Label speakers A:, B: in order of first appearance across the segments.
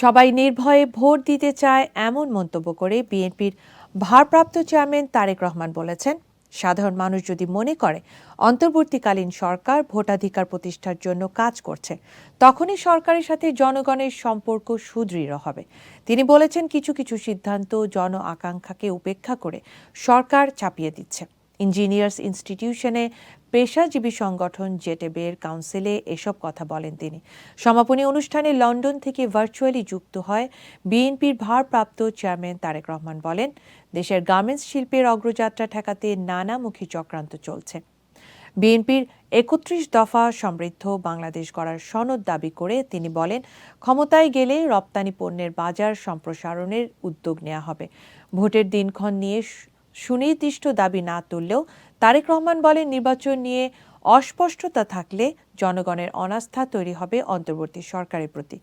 A: সবাই নির্ভয়ে ভোট দিতে চায় এমন মন্তব্য করে বিএনপির ভারপ্রাপ্ত চেয়ারম্যান তারেক রহমান বলেছেন, সাধারণ মানুষ যদি মনে করে অন্তর্বর্তীকালীন সরকার ভোটাধিকার প্রতিষ্ঠার জন্য কাজ করছে, তখনই সরকারের সাথে জনগণের সম্পর্ক সুদৃঢ় হবে। তিনি বলেছেন, কিছু কিছু সিদ্ধান্ত জন আকাঙ্ক্ষাকে উপেক্ষা করে সরকার চাপিয়ে দিচ্ছে। ইঞ্জিনিয়ার্স ইনস্টিটিউশনে পেশাজীবী সংগঠন জেটেবের কাউন্সিলে এসব কথা বলেন তিনি। সমাপনী অনুষ্ঠানে লন্ডন থেকে ভার্চুয়ালি যুক্ত হয় বিএনপির ভারপ্রাপ্ত চেয়ারম্যান তারেক রহমান বলেন, দেশের গার্মেন্টস শিল্পের অগ্রযাত্রা ঠেকাতে নানামুখী চক্রান্ত চলছে। বিএনপির একত্রিশ দফা সমৃদ্ধ বাংলাদেশ গড়ার সনদ দাবি করে তিনি বলেন, ক্ষমতায় গেলে রপ্তানি পণ্যের বাজার সম্প্রসারণের উদ্যোগ নেওয়া হবে। ভোটের দিনক্ষণ নিয়ে সুনির্দিষ্ট দাবি না তুললেও তারেক রহমান বলেন নির্বাচন নিয়ে অস্পষ্টতা থাকলে জনগণের অনাস্থা তৈরি হবে অন্তর্বর্তী সরকারের প্রতি।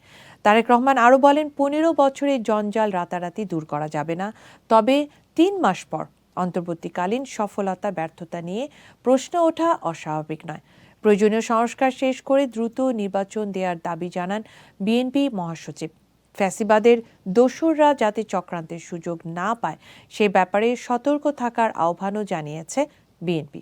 A: তারেক রহমান আরও বলেন, পনেরো বছরের জঞ্জাল রাতারাতি দূর করা যাবে না। তবে তিন মাস পর অন্তর্বর্তীকালীন সফলতা, ব্যর্থতা নিয়ে প্রশ্ন ওঠা অস্বাভাবিক নয়। প্রয়োজনীয় সংস্কার শেষ করে দ্রুত নির্বাচন দেওয়ার দাবি জানান বিএনপি মহাসচিব। ফ্যাসিবাদের দোসররা যাতে চক্রান্তের সুযোগ না পায় সে ব্যাপারে সতর্ক থাকার আহ্বানও জানিয়েছে বিএনপি।